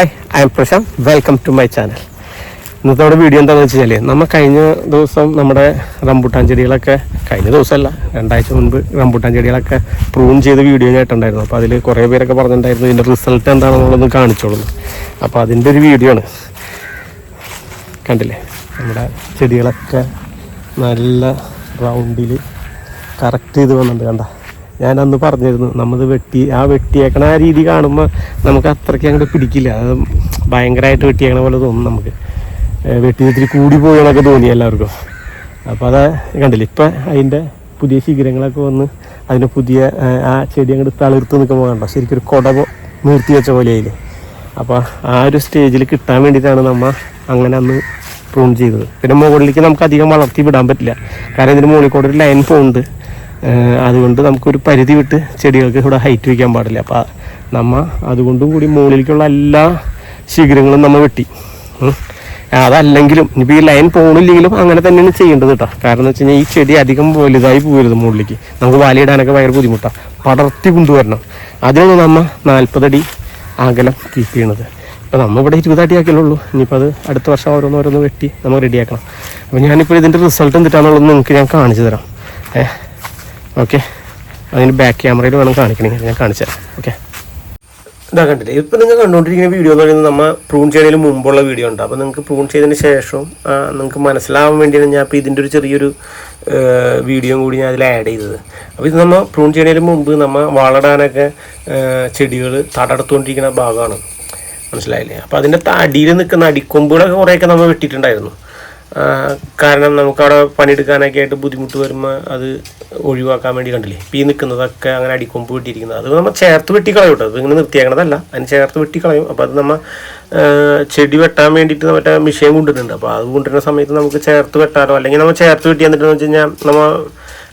Hi I'm Prashanth welcome to my channel ഇന്നത്തെ നമ്മുടെ video എന്താണെന്ന് വെച്ച് കഴിഞ്ഞാൽ നമ്മൾ കഴിഞ്ഞ ദിവസം നമ്മുടെ റംബുട്ടാൻ ചെടികളൊക്കെ കഴിഞ്ഞ ദിവസമല്ല രണ്ടാഴ്ച മുൻപ് റംബുട്ടാൻ ചെടികളൊക്കെ പ്രൂൺ ചെയ്ത വീഡിയോ ഞാൻ ഇട്ടുണ്ടായിരുന്നു അപ്പോൾ അതിൽ കുറേ പേരൊക്കെ പറഞ്ഞിട്ടുണ്ടായിരുന്നു ഇതിന്റെ റിസൾട്ട് എന്താണെന്നുള്ളത് കാണിച്ചോളൂ അപ്പോൾ അതിന്റെ ഒരു വീഡിയോ ആണ്. കണ്ടില്ലേ? നമ്മുടെ ചെടികളൊക്കെ നല്ല റൗണ്ടിൽ കറക്റ്റ് ചെയ്ത് വന്നിട്ടുണ്ട് കണ്ട? ഞാൻ അന്ന് പറഞ്ഞിരുന്നു നമ്മത് വെട്ടി ആ വെട്ടിയേക്കണ ആ രീതി കാണുമ്പോൾ നമുക്ക് അത്രയ്ക്ക് അങ്ങോട്ട് പിടിക്കില്ല. അത് ഭയങ്കരമായിട്ട് വെട്ടിയേക്കണ പോലെ തോന്നും നമുക്ക്. വെട്ടി ഇത്തിരി കൂടി പോയെന്നൊക്കെ തോന്നി എല്ലാവർക്കും. അപ്പോൾ അത് കണ്ടില്ല ഇപ്പം അതിന്റെ പുതിയ ശിഖരങ്ങളൊക്കെ വന്ന് അതിന് പുതിയ ആ ചെടി അങ്ങോട്ട് തളിർത്ത് നിൽക്കുമ്പോൾ കണ്ടോ ശരിക്കും ഒരു കുട നിർത്തി വെച്ച പോലെ അതിൽ അപ്പോൾ ആ ഒരു സ്റ്റേജിൽ കിട്ടാൻ വേണ്ടിയിട്ടാണ് നമ്മൾ അങ്ങനെ അന്ന് പ്രൂൺ ചെയ്തത്. പിന്നെ മുകളിലേക്ക് നമുക്ക് അധികം വളർത്തി വിടാൻ പറ്റില്ല. കാരണം ഇതിന് മുകളിൽ കൂടെ ഒരു ലൈൻ പോകുന്നുണ്ട് അതുകൊണ്ട് നമുക്കൊരു പരിധി വിട്ട് ചെടികൾക്ക് ഇവിടെ ഹൈറ്റ് വയ്ക്കാൻ പാടില്ല. അപ്പോൾ നമ്മൾ അതുകൊണ്ടും കൂടി മുകളിലേക്കുള്ള എല്ലാ ശിഖരങ്ങളും നമ്മൾ വെട്ടി. അതല്ലെങ്കിലും ഇപ്പോൾ ഈ ലൈൻ പോകണില്ലെങ്കിലും അങ്ങനെ തന്നെയാണ് ചെയ്യേണ്ടത് കേട്ടോ കാരണം എന്ന് വെച്ച് കഴിഞ്ഞാൽ ഈ ചെടി അധികം വലുതായി പോകരുത് മുകളിലേക്ക്. നമുക്ക് വാലിയിടാനൊക്കെ ഭയങ്കര ബുദ്ധിമുട്ടാണ് പടർത്തി കൊണ്ടുവരണം അതിനാണ് നമ്മൾ നാൽപ്പതടി അകലം കീപ്പ് ചെയ്യണത്. അപ്പോൾ നമ്മൾ ഇവിടെ ഇരുപതടി ആക്കിയുള്ളൂ ഇനിയിപ്പോൾ അത് അടുത്ത വർഷം ഓരോന്ന് ഓരോന്ന് വെട്ടി നമ്മൾ റെഡിയാക്കണം അപ്പോൾ ഞാനിപ്പോൾ ഇതിന്റെ റിസൾട്ട് എന്തിട്ടാണെന്നുള്ളത് നിങ്ങൾക്ക് ഞാൻ കാണിച്ചു തരാം. ഏ ഓക്കെ അതിന്റെ ബാക്ക് ക്യാമറയിൽ വേണം കാണിക്കണമെങ്കിൽ ഞാൻ കാണിച്ചു തരാം. ഓക്കെ ഇതാ കണ്ടില്ലേ? ഇപ്പം നിങ്ങൾ കണ്ടുകൊണ്ടിരിക്കുന്ന വീഡിയോ എന്ന് പറയുന്നത് നമ്മൾ പ്രൂൺ ചെയ്തതിന് മുമ്പുള്ള വീഡിയോ ഉണ്ട്. അപ്പോൾ നിങ്ങൾക്ക് പ്രൂൺ ചെയ്തതിന് ശേഷം നിങ്ങൾക്ക് മനസ്സിലാവാൻ വേണ്ടിയാണ് ഞാൻ ഇപ്പോൾ ഇതിന്റെ ഒരു ചെറിയൊരു വീഡിയോ കൂടി ഞാൻ അതിൽ ആഡ് ചെയ്തത്. അപ്പോൾ ഇത് നമ്മൾ പ്രൂൺ ചെയ്യുന്നതിന് മുമ്പ് നമ്മൾ വളടാനൊക്കെ ചെടികൾ തടർത്തുകൊണ്ടിരിക്കുന്ന ഭാഗമാണ്. മനസ്സിലായില്ലേ? അപ്പോൾ അതിന്റെ അടിയിൽ നിൽക്കുന്ന അടിക്കൊമ്പുകളൊക്കെ കുറേയൊക്കെ നമ്മൾ വെട്ടിയിട്ടുണ്ടായിരുന്നു. കാരണം നമുക്കവിടെ പണിയെടുക്കാനൊക്കെ ആയിട്ട് ബുദ്ധിമുട്ട് വരുമ്പോൾ അത് ഒഴിവാക്കാൻ വേണ്ടി കണ്ടില്ലേ? ഈ നിൽക്കുന്നതൊക്കെ അങ്ങനെ അടിക്കൊമ്പ് വെട്ടിയിരിക്കുന്നത്. അത് നമ്മൾ ചേർത്ത് വെട്ടിക്കളയും കേട്ടോ അത് ഇങ്ങനെ നിർത്തിയാക്കണതല്ല. അതിന് ചേർത്ത് വെട്ടിക്കളയും. അപ്പോൾ അത് നമ്മൾ ചെടി വെട്ടാൻ വേണ്ടിയിട്ട് മറ്റേ മിഷീൻ കൊണ്ടുവരുന്നുണ്ട്. അപ്പോൾ അത് കൊണ്ടുവരുന്ന സമയത്ത് നമുക്ക് ചേർത്ത് വെട്ടാലോ? അല്ലെങ്കിൽ നമ്മൾ ചേർത്ത് വെട്ടി എന്നിട്ടെന്ന് വെച്ച് കഴിഞ്ഞാൽ നമ്മൾ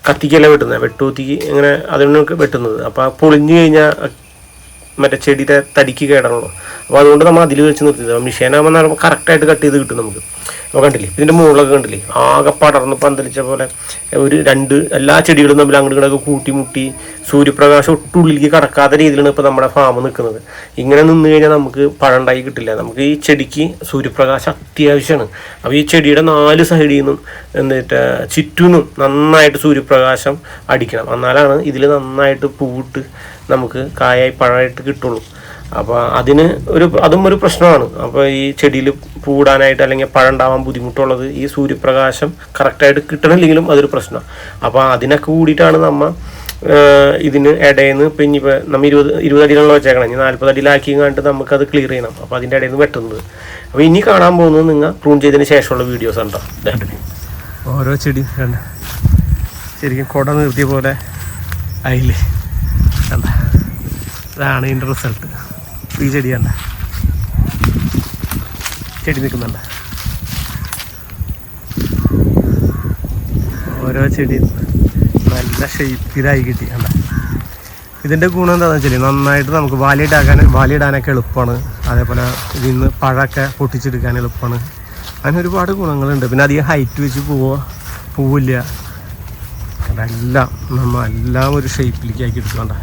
കത്തിക്കല്ല വെട്ടുന്നത്? വെട്ടുകുത്തിക്ക് ഇങ്ങനെ അതിനൊക്കെ വെട്ടുന്നത്. അപ്പോൾ പൊളിഞ്ഞു കഴിഞ്ഞാൽ മറ്റേ ചെടിയുടെ തടിക്ക് കേടാണല്ലോ. അപ്പോൾ അതുകൊണ്ട് നമ്മൾ അതിൽ വെച്ച് നിർത്തിയത്. മിഷീനാകുമ്പോൾ നമ്മൾ കറക്റ്റായിട്ട് കട്ട് ചെയ്ത് കിട്ടും നമുക്ക്. അപ്പോൾ കണ്ടില്ലേ? ഇതിന്റെ മുകളിലൊക്കെ കണ്ടില്ലേ? ആകെ പടർന്ന് പന്തലിച്ച പോലെ ഒരു രണ്ട് എല്ലാ ചെടികളും തമ്മിൽ അങ്ങോട്ട് ഇങ്ങോട്ടൊക്കെ കൂട്ടിമുട്ടി സൂര്യപ്രകാശം ഒട്ടുള്ളിലേക്ക് കടക്കാത്ത രീതിയിലാണ് ഇപ്പോൾ നമ്മുടെ ഫാം നിൽക്കുന്നത്. ഇങ്ങനെ നിന്ന് കഴിഞ്ഞാൽ നമുക്ക് പഴം ഉണ്ടായി കിട്ടില്ല. നമുക്ക് ഈ ചെടിക്ക് സൂര്യപ്രകാശം അത്യാവശ്യമാണ്. അപ്പോൾ ഈ ചെടിയുടെ നാല് സൈഡിൽ നിന്നും എന്നിട്ട് ചുറ്റുനിന്നും നന്നായിട്ട് സൂര്യപ്രകാശം അടിക്കണം. എന്നാലാണ് ഇതിൽ നന്നായിട്ട് പൂവിട്ട് നമുക്ക് കായായി പഴമായിട്ട് കിട്ടുള്ളൂ. അപ്പോൾ അതിന് ഒരു അതും ഒരു പ്രശ്നമാണ്. അപ്പോൾ ഈ ചെടിയിൽ പൂടാനായിട്ട് അല്ലെങ്കിൽ പഴം ഉണ്ടാവാൻ ബുദ്ധിമുട്ടുള്ളത് ഈ സൂര്യപ്രകാശം കറക്റ്റായിട്ട് കിട്ടണില്ലെങ്കിലും അതൊരു പ്രശ്നമാണ് അപ്പോൾ അതിനൊക്കെ കൂടിയിട്ടാണ് നമ്മ ഇതിന് ഇടയിൽ നിന്ന് ഇപ്പം ഇനിയിപ്പോൾ നമ്മൾ ഇരുപത് ഇരുപത് അടിയിലുള്ള വെച്ചേക്കണം. ഇനി നാൽപ്പത് അടിയിലാക്കി കണ്ട് നമുക്കത് ക്ലിയർ ചെയ്യണം. അപ്പോൾ അതിന്റെ ഇടയിൽ നിന്ന് വെട്ടുന്നത്. അപ്പോൾ ഇനി കാണാൻ പോകുന്നത് നിങ്ങൾ പ്രൂൺ ചെയ്തതിന് ശേഷമുള്ള വീഡിയോസ് ഉണ്ടോ ഓരോ ചെടി കണ്ട. ശരിക്കും കുട നിർത്തിയ പോലെ ആയില്ലേ? കണ്ട. ഇതാണ് ഇതിന്റെ റിസൾട്ട് ഈ ചെടി കണ്ട ചെടി നിൽക്കുന്നുണ്ട്. ഓരോ ചെടി നല്ല ഷെയ്പ്പിലായി കിട്ടി കണ്ട? ഇതിന്റെ ഗുണം എന്താണെന്ന് വെച്ചാൽ നന്നായിട്ട് നമുക്ക് വാലിയിടാക്കാൻ വാലിയിടാനൊക്കെ എളുപ്പമാണ്. അതേപോലെ ഇതിൽ നിന്ന് പഴമൊക്കെ പൊട്ടിച്ചെടുക്കാൻ എളുപ്പമാണ്. അങ്ങനെ ഒരുപാട് ഗുണങ്ങളുണ്ട്. പിന്നെ അധികം ഹൈറ്റ് വെച്ച് പോവുക പോവില്ല. എല്ലാം നമ്മൾ എല്ലാം ഒരു ഷേപ്പിലേക്ക് ആക്കി എടുക്കണ്ട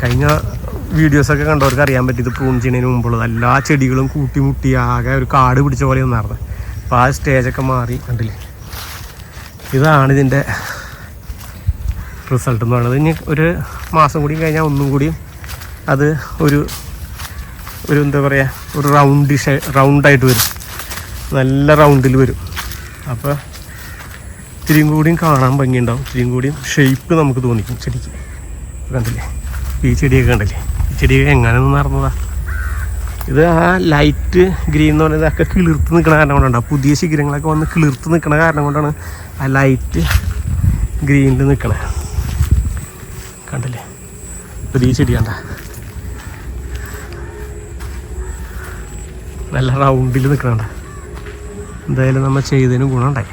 കഴിഞ്ഞ വീഡിയോസൊക്കെ കണ്ടവർക്ക് അറിയാൻ പറ്റി ഇത് പ്രൂൺ ചെയ്യുന്നതിന് മുമ്പുള്ളത്. എല്ലാ ചെടികളും കൂട്ടിമുട്ടി ആകെ ഒരു കാട് പിടിച്ച പോലെ ഒന്നായിരുന്നു. അപ്പോൾ ആ സ്റ്റേജൊക്കെ മാറി കണ്ടില്ലേ? ഇതാണ് ഇതിന്റെ റിസൾട്ട് എന്ന് പറയുന്നത്. ഇനി ഒരു മാസം കൂടി കഴിഞ്ഞാൽ ഒന്നും കൂടി അത് ഒരു ഒരു എന്താ പറയുക ഒരു റൗണ്ട് റൗണ്ടായിട്ട് വരും. നല്ല റൗണ്ടിൽ വരും. അപ്പോൾ ഇത്തിരിയും കൂടിയും കാണാൻ ഭംഗിയുണ്ടാവും. ഇത്തിരിയും കൂടിയും ഷേപ്പ് നമുക്ക് തോന്നിക്കും ചെടിക്ക്. കണ്ടില്ലേ? ഈ ചെടിയൊക്കെ കണ്ടില്ലേ? ചെടിയൊക്കെ എങ്ങനെ നടന്നതാ ഇത് ആ ലൈറ്റ് ഗ്രീൻ എന്ന് പറയുന്നത് ഒക്കെ കിളിർത്ത് നിൽക്കണ കാരണം കൊണ്ടാണ്. പുതിയ ശിഖരങ്ങളൊക്കെ വന്ന് കിളിർത്ത് നിൽക്കുന്ന കാരണം കൊണ്ടാണ് ആ ലൈറ്റ് ഗ്രീനിൽ നിൽക്കണേ കണ്ടില്ലേ? പുതിയ ചെടി കണ്ട. നല്ല റൗണ്ടിൽ നിൽക്കണണ്ട എന്തായാലും നമ്മൾ ചെയ്തതിന് ഗുണമുണ്ടായി.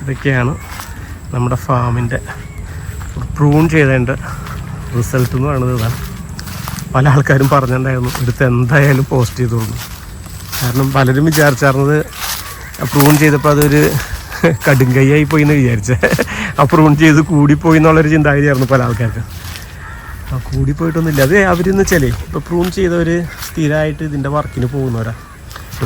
ഇതൊക്കെയാണ് നമ്മുടെ ഫാമിന്റെ പ്രൂൺ ചെയ്തതിന്റെ റിസൾട്ട് എന്ന് പറയുന്നത് ഇതാണ് പല ആൾക്കാരും പറഞ്ഞിട്ടുണ്ടായിരുന്നു എടുത്ത് എന്തായാലും പോസ്റ്റ് ചെയ്തോളൂ. കാരണം പലരും വിചാരിച്ചായിരുന്നത് പ്രൂൺ ചെയ്തപ്പോൾ അതൊരു കടുങ്കൈയായി പോയി എന്ന് വിചാരിച്ചേ. അപ്രൂവ് ചെയ്ത് കൂടിപ്പോയി എന്നുള്ളൊരു ചിന്താഗതിയായിരുന്നു പല ആൾക്കാർക്ക്. ആ കൂടിപ്പോയിട്ടൊന്നുമില്ല. അത് അവരെന്ന് വെച്ചാലേ ഇപ്പോൾ പ്രൂൺ ചെയ്തവർ സ്ഥിരമായിട്ട് ഇതിന്റെ വർക്കിന് പോകുന്നവരാ.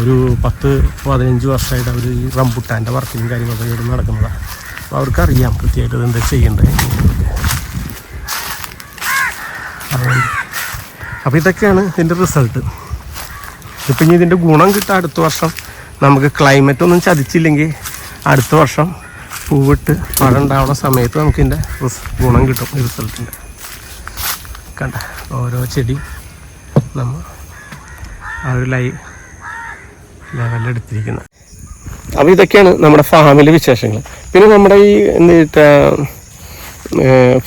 ഒരു പത്ത് പതിനഞ്ച് വർഷമായിട്ട് അവർ ഈ റംബുട്ടാന്റെ വർക്കിനും കാര്യങ്ങളൊക്കെ ഇവിടെ നടക്കുന്നതാണ് അപ്പോൾ അവർക്കറിയാം കൃത്യമായിട്ട് എന്താ ചെയ്യേണ്ടത്. അപ്പോൾ ഇതൊക്കെയാണ് ഇതിന്റെ റിസൾട്ട് ഇപ്പം ഇനി ഇതിന്റെ ഗുണം കിട്ടുക അടുത്ത വർഷം നമുക്ക് ക്ലൈമറ്റ് ഒന്നും ചതിച്ചില്ലെങ്കിൽ അടുത്ത വർഷം പൂവിട്ട് മഴ ഉണ്ടാവുന്ന സമയത്ത് നമുക്ക് ഇതിന്റെ ഗുണം കിട്ടും ഈ റിസൾട്ടിന്റെ കണ്ട ഓരോ ചെടി നമ്മൾ ആ ഒരു ലൈ ലെവലെടുത്തിരിക്കുന്നത് അപ്പോൾ ഇതൊക്കെയാണ് നമ്മുടെ ഫാമിലി വിശേഷങ്ങൾ. പിന്നെ നമ്മുടെ ഈ എന്നിട്ട്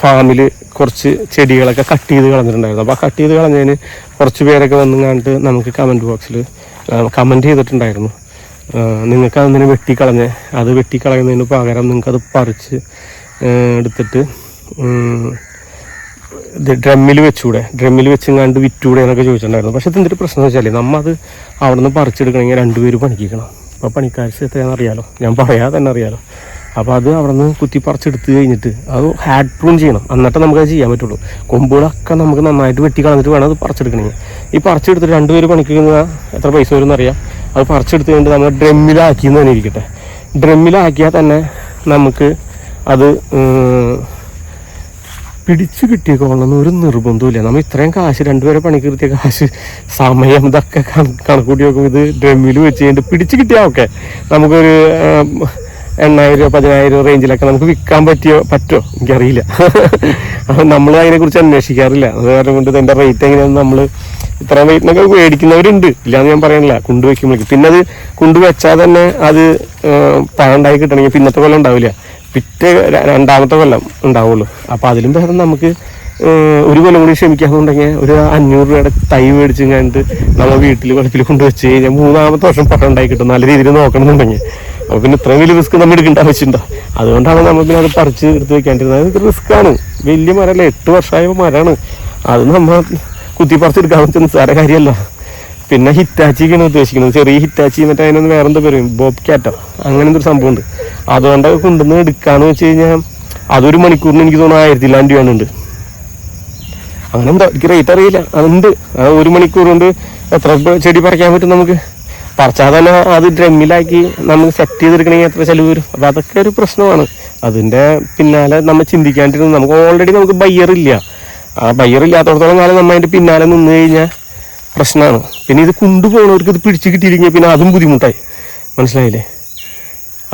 ഫാമിൽ കുറച്ച് ചെടികളൊക്കെ കട്ട് ചെയ്ത് കളഞ്ഞിട്ടുണ്ടായിരുന്നു. അപ്പോൾ ആ കട്ട് ചെയ്ത് കളഞ്ഞതിന് കുറച്ച് പേരൊക്കെ വന്നു കണ്ടിട്ട് നമുക്ക് കമന്റ് ബോക്സിൽ കമന്റ് ചെയ്തിട്ടുണ്ടായിരുന്നു. നിങ്ങൾക്ക് അതിനെ വെട്ടിക്കളഞ്ഞ് അത് വെട്ടിക്കളയുന്നതിന് പകരം നിങ്ങൾക്കത് പറിച്ച് എടുത്തിട്ട് ഇത് ഡ്രമ്മിൽ വെച്ചൂടെ? ഡ്രമ്മിൽ വെച്ചെങ്ങാണ്ട് വിറ്റൂടെ എന്നൊക്കെ ചോദിച്ചിട്ടുണ്ടായിരുന്നു. പക്ഷെ ഒരു പ്രശ്നം വെച്ചാൽ നമ്മ അത് അവിടെ നിന്ന് പറിച്ചെടുക്കണമെങ്കിൽ രണ്ടുപേര് പണിക്കണം അപ്പോൾ പണിക്കാർ എത്രയാണെന്ന് ഞാൻ പറയാതെ തന്നെ അറിയാലോ. അപ്പോൾ അത് അവിടെ നിന്ന് കുത്തി പറിച്ചെടുത്ത് കഴിഞ്ഞിട്ട് അത് ഹാഡ് പ്രൂൺ ചെയ്യണം. എന്നിട്ട് നമുക്കത് ചെയ്യാൻ പറ്റുള്ളൂ. കൊമ്പുകളൊക്കെ നമുക്ക് നന്നായിട്ട് വെട്ടി കളഞ്ഞിട്ട് വേണം അത് പറിച്ചെടുക്കണമെങ്കിൽ ഈ പറിച്ചെടുത്തിട്ട് രണ്ടുപേര് പണിക്കുന്ന എത്ര പൈസ വരും എന്നറിയാം അത് പറിച്ചെടുത്ത് കഴിഞ്ഞിട്ട് നമ്മൾ ഡ്രമ്മിലാക്കി എന്ന് തന്നെ ഇരിക്കട്ടെ. ഡ്രമ്മിലാക്കിയാൽ തന്നെ നമുക്ക് അത് പിടിച്ചു കിട്ടിയേക്കോളണമെന്ന് ഒരു നിർബന്ധമില്ല നമ്മൾ ഇത്രയും കാശ് രണ്ടുപേരെ പണിക്ക് കിട്ടിയ കാശ് സമയം ഇതൊക്കെ കണ- കണക്കൂട്ടി നോക്കും ഇത് ഡ്രമ്മിൽ വെച്ച് കഴിഞ്ഞിട്ട് പിടിച്ചു കിട്ടിയാൽ ഓക്കെ. നമുക്കൊരു ആം, രൂപ പതിനായിരം റേഞ്ചിലൊക്കെ നമുക്ക് വിൽക്കാൻ പറ്റിയോ? പറ്റുമോ എനിക്കറിയില്ല. അപ്പം നമ്മൾ അതിനെക്കുറിച്ച് അന്വേഷിക്കാറില്ല. അത് കാരണം കൊണ്ട് ഇതിന്റെ റേറ്റ് എങ്ങനെയാണെന്ന് നമ്മൾ ഇത്ര റേറ്റിനൊക്കെ മേടിക്കുന്നവരുണ്ട്. ഇല്ലാന്ന് ഞാൻ പറയണില്ല. കുണ്ട് വെക്കുമ്പോഴേക്ക് പിന്നെ അത് കൊണ്ടുവച്ചാൽ വെച്ചാൽ തന്നെ അത് പാണ്ടായി കിട്ടണമെങ്കിൽ പിന്നത്തെ കൊല്ലം ഉണ്ടാവില്ല. പിറ്റേ രണ്ടാമത്തെ കൊല്ലം ഉണ്ടാവുള്ളൂ. അപ്പോൾ അതിലും ഭേദം നമുക്ക് ഒരു കൊല്ലം കൂടി ക്ഷമിക്കാന്നുണ്ടെങ്കിൽ ഒരു അഞ്ഞൂറ് രൂപയുടെ തൈ മേടിച്ചും കണ്ടിട്ട് നമ്മൾ വീട്ടിൽ വെളുപ്പിൽ കൊണ്ട് വെച്ച് കഴിഞ്ഞാൽ മൂന്നാമത്തെ വർഷം പട്ടം ഉണ്ടായി കിട്ടും. നല്ല രീതിയിൽ നോക്കണം എന്നുണ്ടെങ്കിൽ അപ്പോൾ പിന്നെ ഇത്രയും വലിയ റിസ്ക് നമ്മൾ എടുക്കേണ്ട ആവശ്യമുണ്ടോ? അതുകൊണ്ടാണ് നമ്മൾ പിന്നെ അത് പറിച്ച് എടുത്ത് വെക്കാണ്ടിരുന്നത്. അത് റിസ്ക്കാണ് വലിയ മരമല്ലേ എട്ട് വർഷമായ മരമാണ് അത് നമ്മൾ കുത്തി പറിച്ചെടുക്കാൻ പറ്റുന്ന സാര കാര്യമല്ല. പിന്നെ ഹിറ്റാച്ചിക്കാണ് ഉദ്ദേശിക്കുന്നത്. ചെറിയ ഹിറ്റാച്ചി എന്നിട്ട് അതിനൊന്ന് വേറെ എന്താ പറയും ബോബ് ക്യാറ്റോ അങ്ങനെ എന്തൊരു സംഭവം ഉണ്ട് അതുകൊണ്ട് കൊണ്ടുവന്ന് എടുക്കാന്ന് വെച്ച് കഴിഞ്ഞാൽ അതൊരു മണിക്കൂറിന് എനിക്ക് തോന്നുന്നു ആയിരത്തി ഇല്ലാണ്ട് രൂപയാണുണ്ട് അങ്ങനെ എന്താ? എനിക്ക് റേറ്റ് അറിയില്ല. അതുണ്ട്. ഒരു മണിക്കൂർ കൊണ്ട് എത്ര ചെടി പറിക്കാൻ പറ്റും നമുക്ക്? പറിച്ചാൽ തന്നെ അത് ഡ്രമ്മിലാക്കി നമുക്ക് സെറ്റ് ചെയ്തെടുക്കണമെങ്കിൽ എത്ര ചിലവ് വരും? അപ്പോൾ അതൊക്കെ ഒരു പ്രശ്നമാണ്. അതിന്റെ പിന്നാലെ നമ്മൾ ചിന്തിക്കാണ്ടിരുന്നു നമുക്ക് ഓൾറെഡി നമുക്ക് ബയ്യർ ഇല്ല. ആ ബയ്യർ ഇല്ലാത്തടത്തോളം കാലം നമ്മൾ അതിന്റെ പിന്നാലെ നിന്ന് കഴിഞ്ഞാൽ പ്രശ്നമാണ്. പിന്നെ ഇത് കൊണ്ടുപോകുന്നവർക്ക് ഇത് പിടിച്ച് കിട്ടിയില്ലെങ്കിൽ പിന്നെ അതും ബുദ്ധിമുട്ടായി. മനസ്സിലായില്ലേ?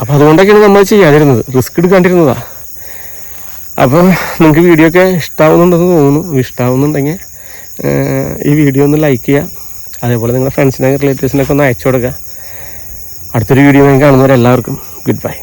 അപ്പോൾ അതുകൊണ്ടൊക്കെയാണ് നമ്മൾ ചെയ്യാതിരുന്നത്. റിസ്ക് എടുക്കാണ്ടിരുന്നതാ. അപ്പോൾ നിങ്ങൾക്ക് വീഡിയോ ഒക്കെ ഇഷ്ടാവുന്നുണ്ടെന്ന് തോന്നുന്നു. ഇഷ്ടാവുന്നുണ്ടെങ്കിൽ ഈ വീഡിയോ ഒന്ന് ലൈക്ക് ചെയ്യുക. അതേപോലെ നിങ്ങളുടെ ഫ്രണ്ട്സിനെ റിലേറ്റീവ്സിനൊക്കെ ഒന്ന് അയച്ചു കൊടുക്കുക. അടുത്തൊരു വീഡിയോ കാണുന്നവരെല്ലാവർക്കും ഗുഡ് ബൈ